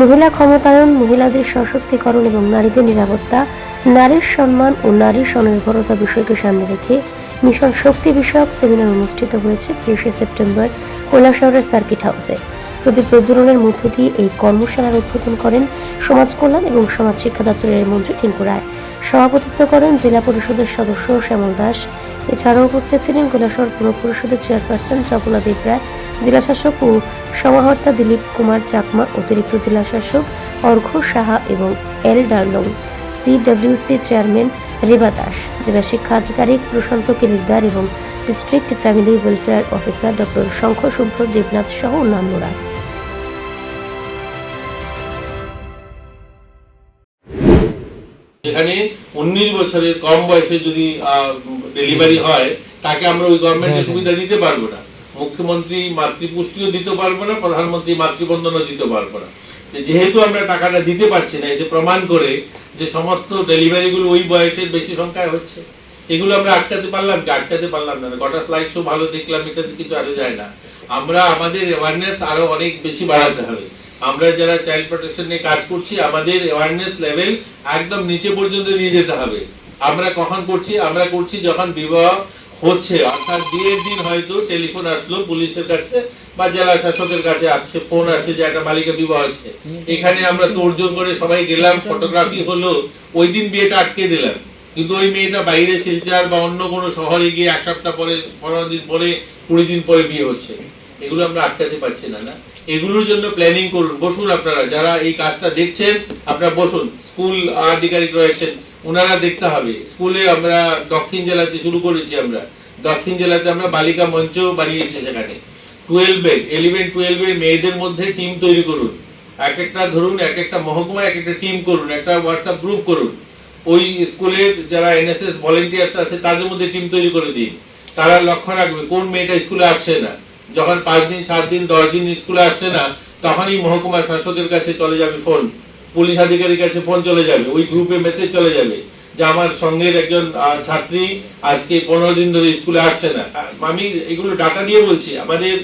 মহিলা ক্ষমতায়ন, মহিলাদের সশক্তিকরণ এবং নারীদের নিরাপত্তা, নারীর সম্মান ও নারীর স্বনির্ভরতা বিষয়কে সামনে রেখে মিশন শক্তি বিষয়ক সেমিনার অনুষ্ঠিত হয়েছে তেইশে সেপ্টেম্বর কৈলাসহরের সার্কিট হাউসে। প্রদীপ প্রজ্বলনের মধ্য দিয়ে এই কর্মশালার উদ্বোধন করেন সমাজ কল্যাণ এবং সমাজ শিক্ষা দপ্তরের মন্ত্রী টিঙ্কু রায়। সভাপতিত্ব করেন জেলা পরিষদের সদস্য শ্যামল দাস এছাড়াও উপস্থিত ছিলেন কৈলাসহর পুর পরিষদের চেয়ারপারসন চপলা দেব রায় জেলা শাসক ও সমাহর্তা দিলীপ কুমার চাকমা, অতিরিক্ত জেলা শাসক অর্ঘ সাহা এবং এল ডার্লং সিডব্লিউসি চেয়ারম্যান রেবা দাস, জেলা শিক্ষা আধিকারিক প্রশান্ত কিলিকদার এবং district family welfare officer doctor Shankha Shubhra Debnath সহ অন্যান্যরা। যেখানে উনিশ বছরের কম বয়সে যদি ডেলিভারি হয় তাকে আমরা ওই গভর্নমেন্টের সুবিধা দিতে পারব না। মুখ্যমন্ত্রী মাতৃপুষ্টিও দিতে পারব না প্রধানমন্ত্রী মাতৃবন্ধনও দিতে পারব না। যেহেতু আমরা টাকাটা দিতে পারছি না এতে প্রমাণ করে যে সমস্ত ডেলিভারি গুলো ওই বয়সের বেশি সংখ্যায় হচ্ছে এগুলো আমরা আটকাতে পারলাম কি? আটকাতে পারলাম না। গোটা স্লাইড শো ভালো দেখলাম এটাতে কিছু আরও যায় না। আমরা আমাদের অ্যাওয়ারনেস আরও অনেক বেশি বাড়াতে হবে। আমরা যারা চাইল্ড প্রোটেকশন নিয়ে কাজ করছি, আমাদের অ্যাওয়ারনেস লেভেল একদম নিচে পর্যন্ত নিয়ে যেতে হবে। আমরা কখন করছি? আমরা করছি যখন বিবাহ হচ্ছে, অর্থাৎ বিয়ের দিন হয়তো টেলিফোন আসলো পুলিশের কাছে বা জেলা শাসকের কাছে আসছে ফোন আসছে যে একটা বালিকা বিবাহ আছে এখানে আমরা তোড়জোড় করে সবাই গেলাম ফটোগ্রাফি হলো, ওই দিন বিয়েটা আটকে দিলাম। কিন্তু ওই মেয়েটা বাইরে শিলচার বা অন্য কোনো শহরে গিয়ে এক সপ্তাহ পরে, পনেরো দিন পরে, কুড়ি দিন পরে বিয়ে হচ্ছে। এগুলো আমরা আটকাতে পারছি না না? এগুলোর জন্য প্ল্যানিং করুন। বসুন আপনারা, যারা এই কাজটা দেখছেন, আপনারা বসুন। স্কুল আধিকারিক রয়েছেন, ওনারা দেখতে হবে। স্কুলে আমরা দক্ষিণ জেলাতে শুরু করেছি আমরা। দক্ষিণ জেলাতে আমরা বালিকা মঞ্চ বানিয়েছি সেখানে। টুয়েলভের ইলেভেন টুয়েলভের মেয়েদের মধ্যে টিম তৈরি করুন। এক একটা ধরুন, এক একটা মহকুমায় এক একটা টিম করুন, একটা হোয়াটসঅ্যাপ গ্রুপ করুন। ওই স্কুলের যারা এনএসএস ভলেন্টিয়ার্স আছে, তাদের মধ্যে টিম তৈরি করে দিন। তারা লক্ষ্য রাখবে, কোন মেয়েটা স্কুলে আসছে না। যখন পাঁচ দিন, সাত দিন, দশ দিন স্কুলে আসছে না, তখনই মহকুমা শাসকের কাছে চলে যাবে ফোন। পুলিশ আধিকারিক কাছে ফোন চলে যাবে। ওই গ্রুপে মেসেজ চলে যাবে যে আমার সঙ্গের একজন ছাত্রী আজকে পনেরো দিন ধরে স্কুলে আসছে না। আমি এগুলো ডাটা দিয়ে বলছি, আমাদের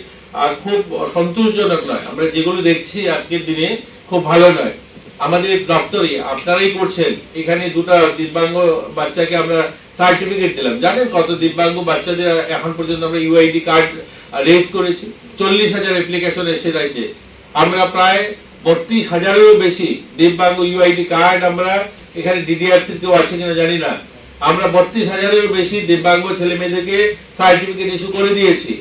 খুব সন্তোষজনক নয়। আমরা যেগুলো দেখছি আজকের দিনে, খুব ভালো নয়। আমাদের দপ্তরে আপনারাই করছেন। এখানে দুটো দিব্যাঙ্গ বাচ্চাকে আমরা সার্টিফিকেট দিলাম। জানেন কত দিব্যাঙ্গ বাচ্চাদের এখন পর্যন্ত আমরা ইউআইডি কার্ড রেজ করেছি। চল্লিশ হাজার অ্যাপ্লিকেশন এসে রাজ্যে। আমরা প্রায় বত্রিশ হাজারেরও বেশি দিব্যাঙ্গ ইউআইডি কার্ড আমরা এখানে ডিডিআরসি কেউ আছে কিনা জানি না। আমরা বত্রিশ হাজারেরও বেশি দিব্যাঙ্গ ছেলে মেয়েদেরকে সার্টিফিকেট ইস্যু করে দিয়েছি।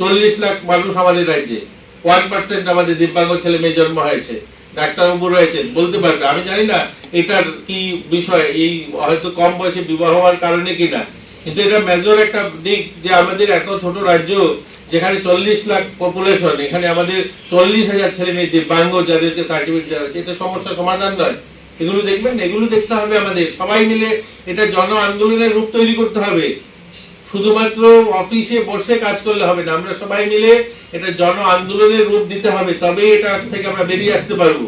চল্লিশ লাখ মানুষ আমাদের রাজ্যে। ওয়ান পার্সেন্ট আমাদের দিব্যাঙ্গ ছেলে মেয়ে জন্ম হয়েছে। ডাক্তারবাবু রয়েছেন বলতে পারবে। আমি জানি না এটার কি বিষয়, এই হয়তো কম বয়সে বিবাহ হওয়ার কারণে কিনা। কিন্তু এটা মেজর একটা দিক যে আমাদের এত ছোট রাজ্য, যেখানে চল্লিশ লাখ পপুলেশন এখানে আমাদের চল্লিশ হাজার ছেলে মেয়ে দিব্যাঙ্গ, যাদেরকে সার্টিফিকেট দেওয়া হয়েছে, এটা সমস্যার সমাধান নয়। এগুলো দেখবেন, এগুলো দেখতে হবে আমাদের। সবাই মিলে এটা জন আন্দোলনের রূপ তৈরি করতে হবে। শুধুমাত্র অফিসে বসে কাজ করলে হবে না। আমরা সবাই মিলে এটা জন আন্দোলনের রূপ দিতে হবে, তবেই এটা থেকে আমরা বেরিয়ে আসতে পারব।